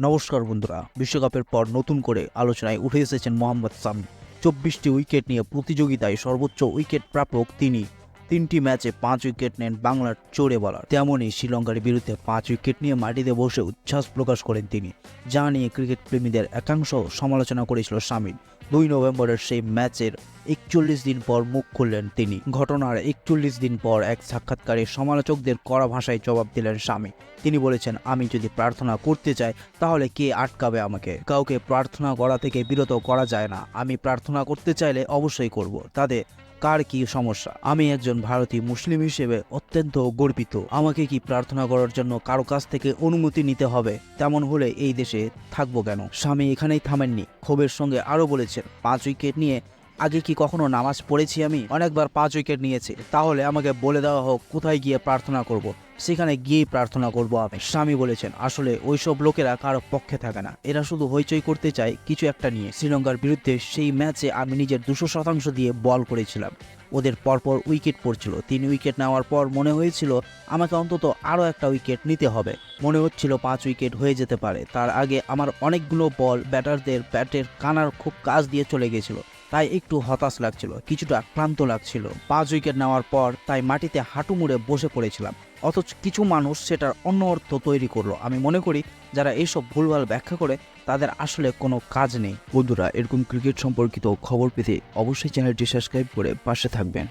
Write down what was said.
নমস্কার বন্ধুরা, বিশ্বকাপের পর নতুন করে আলোচনায় উঠে এসেছেন মোহাম্মদ সামি। চব্বিশটি উইকেট নিয়ে প্রতিযোগিতায় সর্বোচ্চ উইকেট প্রাপক তিনি। তিনটি ম্যাচে পাঁচ উইকেট নেন বাংলার চোরে বলার। তেমনই শ্রীলঙ্কার বিরুদ্ধে পাঁচ উইকেট নিয়ে মাটিতে বসে উচ্ছ্বাস প্রকাশ করেন তিনি, যা নিয়ে ক্রিকেট প্রেমীদের একাংশ সমালোচনা করেছিল শামিল দুই নভেম্বরের সেই ম্যাচের একচল্লিশ দিন পর মুখ খুললেন তিনি। ঘটনার একচল্লিশ দিন পর এক সাক্ষাৎকারে সমালোচকদের কড়া ভাষায় জবাব দিলেন স্বামী তিনি বলেছেন, আমি যদি প্রার্থনা করতে চাই, তাহলে কে আটকাবে আমাকে? কাউকে প্রার্থনা করা থেকে বিরত করা যায় না। আমি প্রার্থনা করতে চাইলে অবশ্যই করব। তাতে কার কি সমস্যা? আমি একজন ভারতীয় মুসলিম হিসেবে অত্যন্ত গর্বিত। আমাকে কি প্রার্থনা করার জন্য কারও কাছ থেকে অনুমতি নিতে হবে? তেমন হলে এই দেশে থাকব কেন? স্বামী এখানেই থামেননি। ক্ষোভের সঙ্গে আরও বলেছেন, পাঁচ উইকেট নিয়ে আগে কি কখনো নামাজ পড়েছি আমি? অনেকবার পাঁচ উইকেট নিয়েছি। তাহলে আমাকে বলে দেওয়া হোক, কোথায় গিয়ে প্রার্থনা করব। সেখানে গিয়েই প্রার্থনা করব আমি। স্বামী বলেছেন, আসলে ওইসব লোকেরা কারও পক্ষে থাকে না। এরা শুধু হইচই করতে চায় কিছু একটা নিয়ে। শ্রীলঙ্কার বিরুদ্ধে সেই ম্যাচে আমি নিজের দুশো শতাংশ দিয়ে বল করেছিলাম। ওদের পরপর উইকেট পড়ছিল। তিন উইকেট নেওয়ার পর মনে হয়েছিল, আমাকে অন্তত আরও একটা উইকেট নিতে হবে। মনে হচ্ছিল পাঁচ উইকেট হয়ে যেতে পারে। তার আগে আমার অনেকগুলো বল ব্যাটারদের ব্যাটের কানার খুব কাজ দিয়ে চলে গেছিল। তাই একটু হতাশ লাগছিল, কিছুটা ক্লান্ত লাগছিল। পাঁচ উইকেট নেওয়ার পর তাই মাটিতে হাঁটু মুড়ে বসে পড়েছিলাম। অথচ কিছু মানুষ সেটার অন্য অর্থ তৈরি করল। আমি মনে করি, যারা এইসব ভুলভাল ব্যাখ্যা করে, তাদের আসলে কোনো কাজ নেই। বন্ধুরা, এরকম ক্রিকেট সম্পর্কিত খবর পেতে অবশ্যই চ্যানেলটি সাবস্ক্রাইব করে পাশে থাকবেন।